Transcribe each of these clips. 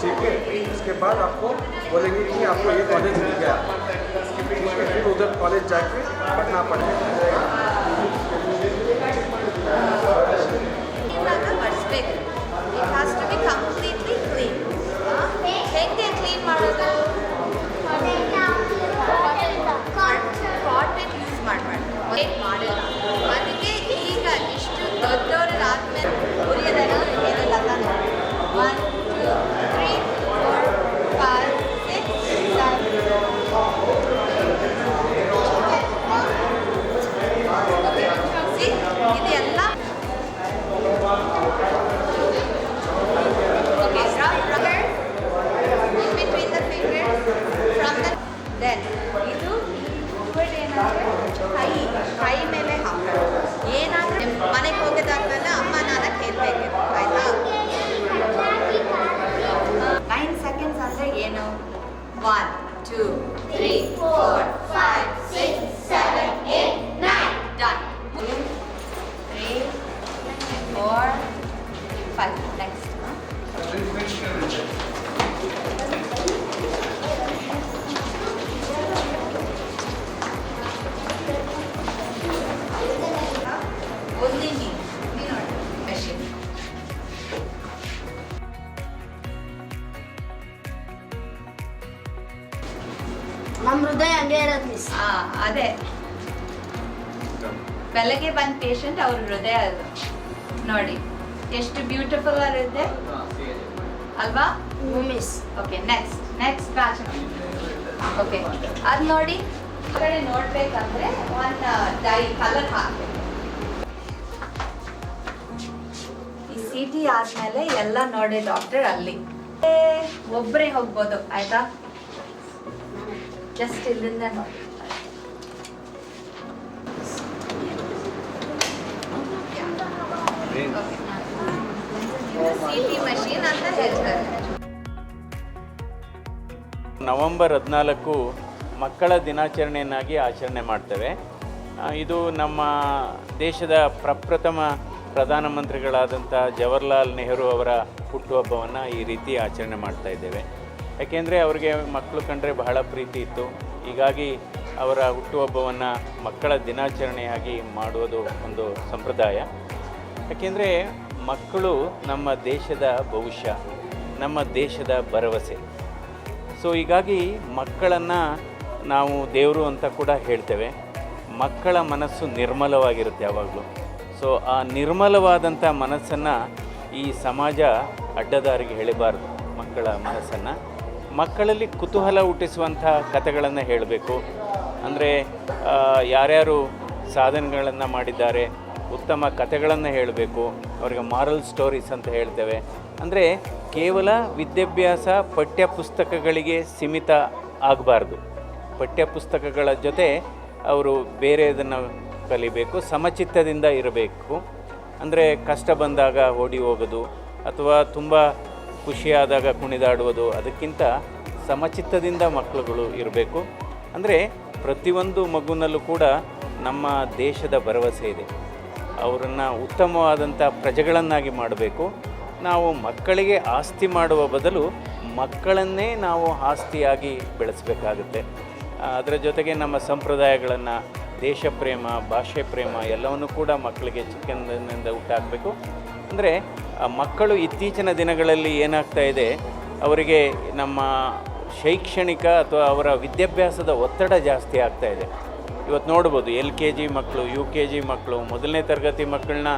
ठीक है? उसके बाद आपको बोलेंगे कि आपको ये कॉलेज मिल गया। ठीक फिर उधर कॉलेज जाके पढ़ना पड़ेगा। two, three, four, five, six, seven, eight, nine. Done. Two, three, four, five. Next. Only me. ನಮ್ಮ ಹೃದಯ ಹಂಗೆ ಇರೋದು ಮಿಸ್ ಆ, ಅದೇ. ಬೆಳಗ್ಗೆ ಬಂದ ಪೇಷಂಟ್ ಅವ್ರ ಹೃದಯ ಅದು. ನೋಡಿ ಎಷ್ಟು ಬ್ಯೂಟಿಫುಲ್ ಇರುತ್ತೆ ಅಲ್ವಾ? Miss okay next next batch okay ಅದು ನೋಡಿ ಈ ಕಡೆ ನೋಡ್ಬೇಕಂದ್ರೆ ಒನ್ ಡೈ ಕಲರ್ ಹಾಕಿ ಈ ಸಿ ಟಿ ಆದ್ಮೇಲೆ ಎಲ್ಲ ನೋಡಿ ಡಾಕ್ಟರ್ ಅಲ್ಲಿ. ಒಬ್ಬರೇ ಹೋಗ್ಬೋದು ಆಯ್ತಾ? ಜಸ್ಟ್ ಇಲ್ಲಿಂದ ನೋಡಿ ಮಷೀನ್ ಅಂತ ನವೆಂಬರ್ ಹದಿನಾಲ್ಕು ಮಕ್ಕಳ ದಿನಾಚರಣೆಯನ್ನಾಗಿ ಆಚರಣೆ ಮಾಡ್ತೇವೆ. ಇದು ನಮ್ಮ ದೇಶದ ಪ್ರಪ್ರಥಮ ಪ್ರಧಾನಮಂತ್ರಿಗಳಾದಂಥ ಜವಹರ್ಲಾಲ್ ನೆಹರು ಅವರ ಹುಟ್ಟುಹಬ್ಬವನ್ನು ಈ ರೀತಿ ಆಚರಣೆ ಮಾಡ್ತಾ ಇದ್ದೇವೆ. ಯಾಕೆಂದರೆ ಅವರಿಗೆ ಮಕ್ಕಳು ಕಂಡ್ರೆ ಬಹಳ ಪ್ರೀತಿ ಇತ್ತು. ಹೀಗಾಗಿ ಅವರ ಹುಟ್ಟುಹಬ್ಬವನ್ನು ಮಕ್ಕಳ ದಿನಾಚರಣೆಯಾಗಿ ಮಾಡುವುದು ಒಂದು ಸಂಪ್ರದಾಯ. ಯಾಕೆಂದರೆ ಮಕ್ಕಳು ನಮ್ಮ ದೇಶದ ಭವಿಷ್ಯ, ನಮ್ಮ ದೇಶದ ಭರವಸೆ. ಸೊ ಹೀಗಾಗಿ ಮಕ್ಕಳನ್ನು ನಾವು ದೇವರು ಅಂತ ಕೂಡ ಹೇಳ್ತೇವೆ. ಮಕ್ಕಳ ಮನಸ್ಸು ನಿರ್ಮಲವಾಗಿರುತ್ತೆ ಯಾವಾಗಲೂ. ಸೊ ಆ ನಿರ್ಮಲವಾದಂಥ ಮನಸ್ಸನ್ನು ಈ ಸಮಾಜ ಅಡ್ಡದಾರಿಗೆ ಎಳಿಬಾರ್ದು ಮಕ್ಕಳ ಮನಸ್ಸನ್ನು. ಮಕ್ಕಳಲ್ಲಿ ಕುತೂಹಲ ಹುಟ್ಟಿಸುವಂಥ ಕಥೆಗಳನ್ನು ಹೇಳಬೇಕು. ಅಂದರೆ ಯಾರ್ಯಾರು ಸಾಧನೆಗಳನ್ನು ಮಾಡಿದ್ದಾರೆ, ಉತ್ತಮ ಕಥೆಗಳನ್ನು ಹೇಳಬೇಕು, ಅವರಿಗೆ ಮಾರಲ್ ಸ್ಟೋರೀಸ್ ಅಂತ ಹೇಳ್ತೇವೆ. ಅಂದರೆ, ಕೇವಲ ವಿದ್ಯಾಭ್ಯಾಸ ಪಠ್ಯಪುಸ್ತಕಗಳಿಗೆ ಸೀಮಿತ ಆಗಬಾರ್ದು. ಪಠ್ಯಪುಸ್ತಕಗಳ ಜೊತೆ ಅವರು ಬೇರೆದನ್ನು ಕಲಿಬೇಕು, ಸಮಚಿತ್ತದಿಂದ ಇರಬೇಕು. ಅಂದರೆ, ಕಷ್ಟ ಬಂದಾಗ ಓಡಿ ಹೋಗೋದು, ಅಥವಾ ತುಂಬ ಖುಷಿಯಾದಾಗ ಕುಣಿದಾಡುವುದು, ಅದಕ್ಕಿಂತ ಸಮಚಿತ್ತದಿಂದ ಮಕ್ಕಳುಗಳು ಇರಬೇಕು. ಅಂದರೆ ಪ್ರತಿಯೊಂದು ಮಗುನಲ್ಲೂ ಕೂಡ ನಮ್ಮ ದೇಶದ ಭರವಸೆ ಇದೆ. ಅವರನ್ನು ಉತ್ತಮವಾದಂಥ ಪ್ರಜೆಗಳನ್ನಾಗಿ ಮಾಡಬೇಕು. ನಾವು ಮಕ್ಕಳಿಗೆ ಆಸ್ತಿ ಮಾಡುವ ಬದಲು ಮಕ್ಕಳನ್ನೇ ನಾವು ಆಸ್ತಿಯಾಗಿ ಬೆಳೆಸಬೇಕಾಗುತ್ತೆ. ಅದರ ಜೊತೆಗೆ ನಮ್ಮ ಸಂಪ್ರದಾಯಗಳನ್ನು ದೇಶ ಪ್ರೇಮ ಭಾಷೆ ಪ್ರೇಮ ಎಲ್ಲವನ್ನು ಕೂಡ ಮಕ್ಕಳಿಗೆ ಚಿಕ್ಕಂದಿನಿಂದ ಹುಟ್ಟಾಕಬೇಕು ಅಂದರೆ ಮಕ್ಕಳು ಇತ್ತೀಚಿನ ದಿನಗಳಲ್ಲಿ ಏನಾಗ್ತಾ ಇದೆ, ಅವರಿಗೆ ನಮ್ಮ ಶೈಕ್ಷಣಿಕ ಅಥವಾ ಅವರ ವಿದ್ಯಾಭ್ಯಾಸದ ಒತ್ತಡ ಜಾಸ್ತಿ ಆಗ್ತಾ ಇದೆ. ಇವತ್ತು ನೋಡ್ಬೋದು, ಎಲ್ ಕೆ ಜಿ ಮಕ್ಕಳು, ಯು ಕೆ ಜಿ ಮಕ್ಕಳು, ಮೊದಲನೇ ತರಗತಿ ಮಕ್ಕಳನ್ನ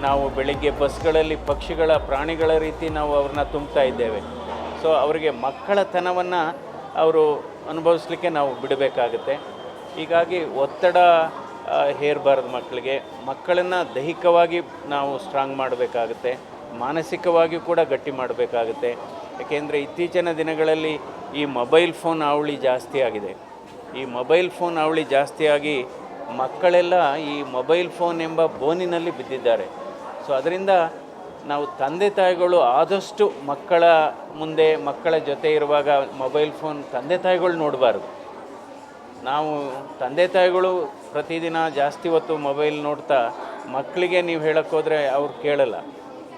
ನಾವು ಬೆಳಿಗ್ಗೆ ಬಸ್ಗಳಲ್ಲಿ ಪಕ್ಷಿಗಳ, ಪ್ರಾಣಿಗಳ ರೀತಿ ನಾವು ಅವ್ರನ್ನ ತುಂಬ್ತಾ ಇದ್ದೇವೆ. ಸೊ, ಅವರಿಗೆ ಮಕ್ಕಳತನವನ್ನು ಅವರು ಅನುಭವಿಸ್ಲಿಕ್ಕೆ ನಾವು ಬಿಡಬೇಕಾಗುತ್ತೆ. ಹೀಗಾಗಿ ಒತ್ತಡ ಹೇರಬಾರ್ದು ಮಕ್ಕಳಿಗೆ, ಮಕ್ಕಳನ್ನು ದೈಹಿಕವಾಗಿ ನಾವು ಸ್ಟ್ರಾಂಗ್ ಮಾಡಬೇಕಾಗುತ್ತೆ, ಮಾನಸಿಕವಾಗಿಯೂ ಕೂಡ ಗಟ್ಟಿ ಮಾಡಬೇಕಾಗುತ್ತೆ. ಏಕೆಂದರೆ ಇತ್ತೀಚಿನ ದಿನಗಳಲ್ಲಿ ಈ ಮೊಬೈಲ್ ಫೋನ್ ಅವಳಿ ಜಾಸ್ತಿ ಆಗಿದೆ. ಈ ಮೊಬೈಲ್ ಫೋನ್ ಅವಳಿ ಜಾಸ್ತಿಯಾಗಿ ಮಕ್ಕಳೆಲ್ಲ ಈ ಮೊಬೈಲ್ ಫೋನ್ ಎಂಬ ಬೋನಿನಲ್ಲಿ ಬಿದ್ದಿದ್ದಾರೆ. ಸೊ ಅದರಿಂದ ನಾವು ತಂದೆ ತಾಯಿಗಳು ಆದಷ್ಟು ಮಕ್ಕಳ ಮುಂದೆ, ಮಕ್ಕಳ ಜೊತೆ ಇರುವಾಗ ಮೊಬೈಲ್ ಫೋನ್ ತಂದೆ ತಾಯಿಗಳು ನೋಡಬಾರ್ದು. ನಾವು ತಂದೆ ತಾಯಿಗಳು ಪ್ರತಿದಿನ ಜಾಸ್ತಿ ಹೊತ್ತು ಮೊಬೈಲ್ ನೋಡ್ತಾ ಮಕ್ಕಳಿಗೆ ನೀವು ಹೇಳೋಕ್ಕೋದ್ರೆ ಅವ್ರು ಕೇಳಲ್ಲ.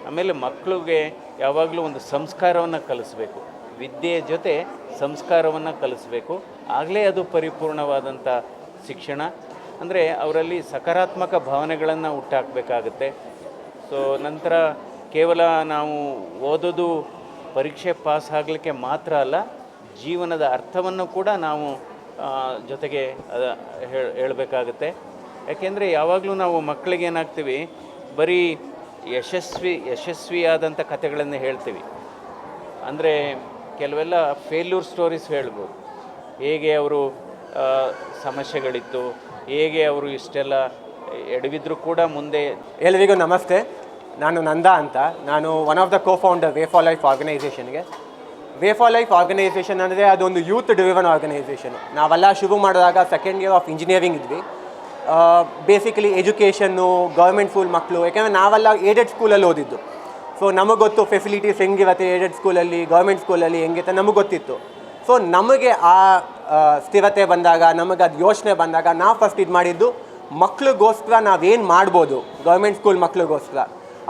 ಆಮೇಲೆ ಮಕ್ಕಳಿಗೆ ಯಾವಾಗಲೂ ಒಂದು ಸಂಸ್ಕಾರವನ್ನು ಕಲಿಸ್ಬೇಕು. ವಿದ್ಯೆಯ ಜೊತೆ ಸಂಸ್ಕಾರವನ್ನು ಕಲಿಸ್ಬೇಕು. ಆಗಲೇ ಅದು ಪರಿಪೂರ್ಣವಾದಂಥ ಶಿಕ್ಷಣ. ಅಂದರೆ ಅವರಲ್ಲಿ ಸಕಾರಾತ್ಮಕ ಭಾವನೆಗಳನ್ನು ಹುಟ್ಟಾಕಬೇಕಾಗತ್ತೆ. ಸೊ ನಂತರ ಕೇವಲ ನಾವು ಓದೋದು ಪರೀಕ್ಷೆ ಪಾಸ್ ಆಗಲಿಕ್ಕೆ ಮಾತ್ರ ಅಲ್ಲ, ಜೀವನದ ಅರ್ಥವನ್ನು ಕೂಡ ನಾವು ಜೊತೆಗೆ ಹೇಳಬೇಕಾಗುತ್ತೆ. ಯಾಕೆಂದರೆ ಯಾವಾಗಲೂ ನಾವು ಮಕ್ಕಳಿಗೆ ಏನಾಗ್ತೀವಿ, ಬರೀ ಯಶಸ್ವಿ, ಯಶಸ್ವಿಯಾದಂಥ ಕಥೆಗಳನ್ನು ಹೇಳ್ತೀವಿ. ಅಂದರೆ ಕೆಲವೆಲ್ಲ ಫೇಲ್ಯೂರ್ ಸ್ಟೋರೀಸ್ ಹೇಳ್ಬೋದು. ಹೇಗೆ ಅವರು ಸಮಸ್ಯೆಗಳಿತ್ತು, ಹೇಗೆ ಅವರು ಇಷ್ಟೆಲ್ಲ ಎಡವಿದ್ರು ಕೂಡ ಮುಂದೆ ಎಲ್ಲರಿಗೂ ನಮಸ್ತೆ. ನಾನು ನಂದಾ ಅಂತ. ನಾನು one of the co founder way for life ಆರ್ಗನೈಸೇಷನ್ಗೆ way for life organisation ಅಂದರೆ ಅದೊಂದು ಯೂತ್ ಡ್ರಿವನ್ ಆರ್ಗನೈಸೇಷನ್ ನಾವೆಲ್ಲ ಶುರು ಮಾಡಿದಾಗ ಸೆಕೆಂಡ್ ಇಯರ್ ಆಫ್ ಇಂಜಿನಿಯರಿಂಗ್ ಇದ್ವಿ. ಬೇಸಿಕಲಿ ಎಜುಕೇಷನ್ನು ಗೌರ್ಮೆಂಟ್ ಸ್ಕೂಲ್ ಮಕ್ಕಳು ಯಾಕೆಂದರೆ ನಾವೆಲ್ಲ ಏಡೆಡ್ ಸ್ಕೂಲಲ್ಲಿ ಓದಿದ್ದು. ಸೊ ನಮಗೆ ಗೊತ್ತು ಫೆಸಿಲಿಟೀಸ್ ಹೆಂಗಿರುತ್ತೆ ಏಡೆಡ್ ಸ್ಕೂಲಲ್ಲಿ ಗೌರ್ಮೆಂಟ್ ಸ್ಕೂಲಲ್ಲಿ ಹೆಂಗಿರುತ್ತೆ ನಮಗೆ ಗೊತ್ತಿತ್ತು. ಸೊ ನಮಗೆ ಆ ಸ್ಥಿರತೆ ಬಂದಾಗ, ನಮಗೆ ಅದು ಯೋಚನೆ ಬಂದಾಗ ನಾವು ಫಸ್ಟ್ ಇದು ಮಾಡಿದ್ದು ಮಕ್ಳಿಗೋಸ್ಕರ ನಾವೇನು ಮಾಡ್ಬೋದು ಗೌರ್ಮೆಂಟ್ ಸ್ಕೂಲ್ ಮಕ್ಳಿಗೋಸ್ಕರ.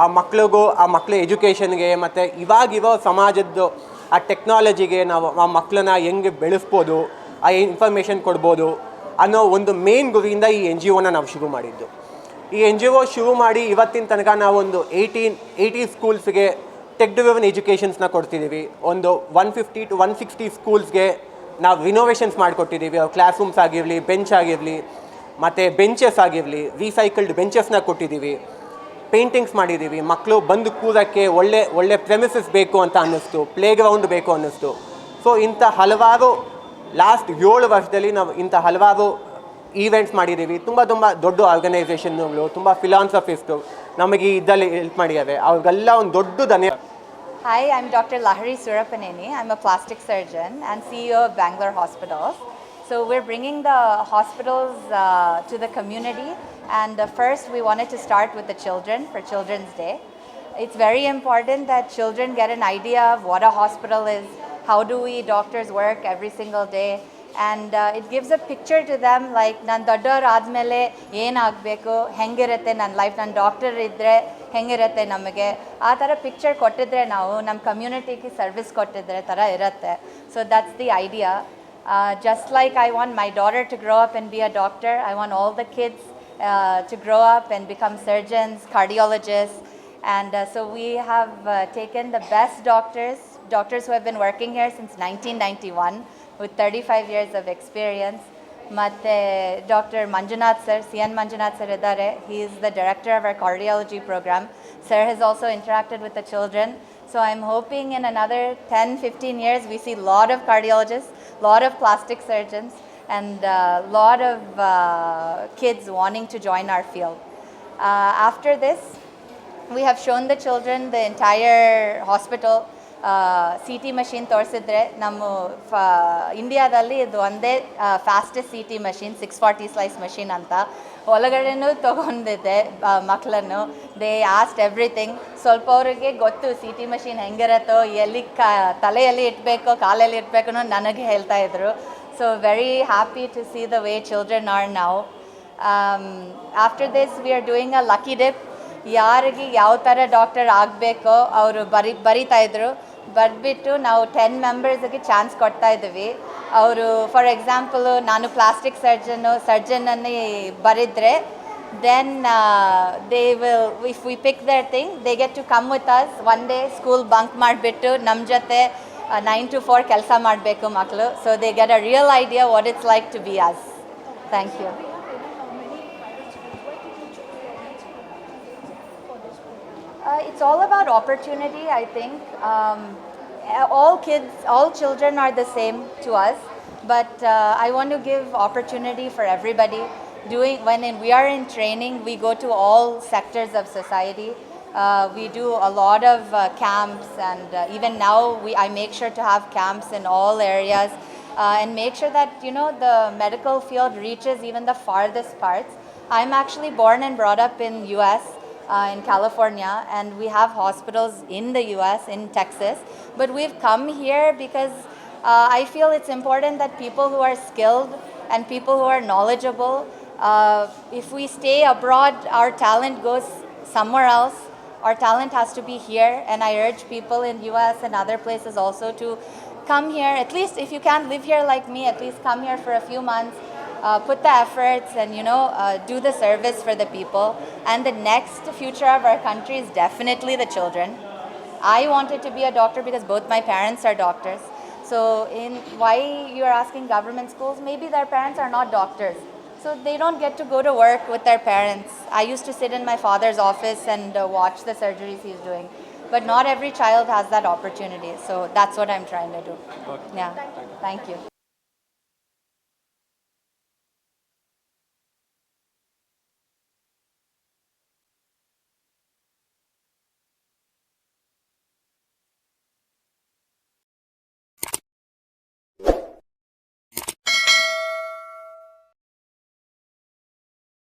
ಆ ಮಕ್ಳಿಗೂ, ಆ ಮಕ್ಳ ಎಜುಕೇಷನ್ಗೆ ಮತ್ತು ಇವಾಗಿರೋ ಸಮಾಜದ್ದು ಆ ಟೆಕ್ನಾಲಜಿಗೆ ನಾವು ಆ ಮಕ್ಕಳನ್ನ ಹೆಂಗೆ ಬೆಳೆಸ್ಬೋದು, ಆ ಇನ್ಫಾರ್ಮೇಷನ್ ಕೊಡ್ಬೋದು ಅನ್ನೋ ಒಂದು ಮೇನ್ ಗುರಿಯಿಂದ ಈ ಎನ್ ಜಿ ಒನ ನಾವು ಶುರು ಮಾಡಿದ್ದು. ಈ ಎನ್ ಜಿ ಓ ಶುರು ಮಾಡಿ ಇವತ್ತಿನ ತನಕ ನಾವೊಂದು ಏಯ್ಟೀನ್ ಏಯ್ಟಿ ಸ್ಕೂಲ್ಸ್ಗೆ ಟೆಕ್ ಡ್ರಿವನ್ ಎಜುಕೇಷನ್ಸ್ನ ಕೊಡ್ತಿದ್ದೀವಿ ಒಂದು one fifty to one sixty ಸ್ಕೂಲ್ಸ್ಗೆ ನಾವು ರಿನೋವೇಷನ್ಸ್ ಮಾಡಿಕೊಟ್ಟಿದ್ದೀವಿ ಅವ್ರ ಕ್ಲಾಸ್ ರೂಮ್ಸ್ ಆಗಿರಲಿ ಬೆಂಚ್ ಆಗಿರಲಿ, ಮತ್ತು ಬೆಂಚಸ್ ಆಗಿರಲಿ ರೀಸೈಕಲ್ಡ್ ಬೆಂಚಸ್ನ ಕೊಟ್ಟಿದ್ದೀವಿ ಪೇಂಟಿಂಗ್ಸ್ ಮಾಡಿದ್ದೀವಿ ಮಕ್ಕಳು ಬಂದು ಕೂರೋಕ್ಕೆ ಒಳ್ಳೆ ಒಳ್ಳೆ ಪ್ರೆಮಿಸಸ್ ಬೇಕು ಅಂತ ಅನ್ನಿಸ್ತು ಪ್ಲೇ ಗ್ರೌಂಡ್ ಬೇಕು ಅನ್ನಿಸ್ತು ಸೊ ಇಂಥ ಹಲವಾರು ಲಾಸ್ಟ್ ಏಳು ವರ್ಷದಲ್ಲಿ ನಾವು ಇಂಥ ಹಲವಾರು ಈವೆಂಟ್ಸ್ ಮಾಡಿದ್ದೀವಿ ತುಂಬ ತುಂಬ ದೊಡ್ಡ ಆರ್ಗನೈಸೇಷನ್ಗಳು ತುಂಬ ಫಿಲಾನ್ಸಫಿಸ್ಟು ನಮಗೆ ಇದ್ದಲ್ಲಿ ಹೆಲ್ಪ್ ಮಾಡಿದ್ದಾರೆ ಅವ್ರಿಗೆಲ್ಲ ಒಂದು ದೊಡ್ಡ ಧನ್ಯ Hi, I'm Dr. Lahari Surapaneni. I'm a plastic surgeon and CEO of Bangalore Hospitals. So we're bringing the hospitals uh, to the community, and uh, first we wanted to start with the children for Children's Day. It's very important that children get an idea of what a hospital is, how do we doctors work every single day, and uh, it gives a picture to them like ನಾನು ದೊಡ್ಡವ್ರು ಆದಮೇಲೆ ಏನಾಗಬೇಕು ಹೆಂಗಿರುತ್ತೆ ನನ್ನ life ನನ್ನ doctor ಇದ್ದರೆ ಹೆಂಗಿರುತ್ತೆ ನಮಗೆ ಆ ಥರ ಪಿಕ್ಚರ್ ಕೊಟ್ಟಿದ್ರೆ ನಾವು ನಮ್ಮ ಕಮ್ಯುನಿಟಿಗೆ ಸರ್ವಿಸ್ ಕೊಟ್ಟಿದ್ರೆ ಥರ ಇರುತ್ತೆ so that's the idea just like I want my daughter to grow up and be a doctor I want all the kids uh, to grow up and become surgeons, cardiologists. And uh, so we have uh, taken the best doctors, doctors who have been working here since 1991 with 35 years of experience. Matte Dr. Manjunath sir, CN Manjunath sir idare. He is the director of our cardiology program. Sir has also interacted with the children. So I'm hoping in another 10, 15 years we see a lot of cardiologists, a lot of plastic surgeons, and a lot of uh, kids wanting to join our field. Uh, after this, we have shown the children the entire hospital. C T machine ತೋರಿಸಿದ್ರೆ ನಮ್ಮ ಫ ಇಂಡಿಯಾದಲ್ಲಿ ಇದು ಒಂದೇ fastest C T machine six forty slice machine ಅಂತ ಒಳಗಡೆನೂ ತೊಗೊಂಡಿದ್ದೆ ಮಕ್ಕಳನ್ನು ದೇ ಆಸ್ಟ್ ಎವ್ರಿಥಿಂಗ್ ಸ್ವಲ್ಪ ಅವರಿಗೆ ಗೊತ್ತು ಸಿ ಟಿ ಮಷೀನ್ ಹೆಂಗಿರತ್ತೋ ಎಲ್ಲಿ ಕ ತಲೆಯಲ್ಲಿ ಇಡಬೇಕೋ ಕಾಲಲ್ಲಿ ಇಟ್ಬೇಕು ನನಗೆ ಹೇಳ್ತಾ ಇದ್ರು so very happy to the the way children are ನಾವು after this, we are doing a lucky dip. ಯಾರಿಗೆ ಯಾವ ಥರ ಡಾಕ್ಟರ್ ಆಗಬೇಕೋ ಅವರು ಬರಿ ಬರಿತಾ ಇದ್ರು. ಬರೆದ್ಬಿಟ್ಟು ನಾವು ಟೆನ್ ಮೆಂಬರ್ಸ್ಗೆ ಚಾನ್ಸ್ ಕೊಡ್ತಾ ಇದ್ದೀವಿ ಅವರು ಫಾರ್ ಎಕ್ಸಾಂಪಲು ನಾನು ಪ್ಲಾಸ್ಟಿಕ್ ಸರ್ಜನ್ನು ಸರ್ಜನನ್ನೇ ಬರೆದ್ರೆ then they will if we pick their thing they get to come with us one day school bunk ಮಾಡಿಬಿಟ್ಟು ನಮ್ಮ ಜೊತೆ ನೈನ್ ಟು ಫೋರ್ ಕೆಲಸ ಮಾಡಬೇಕು ಮಕ್ಕಳು so they get a real idea what it's like to be us thank you Uh, it's all about opportunity, I think. Um, all kids, all children are the same to us, but uh, I want to give opportunity for everybody. Doing when in, we are in training, we go to all sectors of society. Uh, we do a lot of uh, camps, and uh, even now, we I make sure to have camps in all areas, and make sure that you know the medical field reaches even the farthest parts. I'm actually born and brought up in U.S uh, in California, and we have hospitals in the US, in Texas. But we've come here because uh, I feel it's important that people who are skilled and people who are knowledgeable. Uh, if we stay abroad, our talent goes somewhere else. Our talent has to be here, and I urge people in US and other places also to come here. At least if you can't live here like me, at least come here for a few months. Uh, put the efforts and you know uh, do the service for the people and the next future of our country is definitely the children I wanted to be a doctor because both my parents are doctors. So, in why you are asking government schools, maybe their parents are not doctors. So, they don't get to go to work with their parents. I used to sit in my father's office and uh, watch the surgeries he's doing. But not every child has that opportunity. So, that's what I'm trying to do. Yeah. Thank you.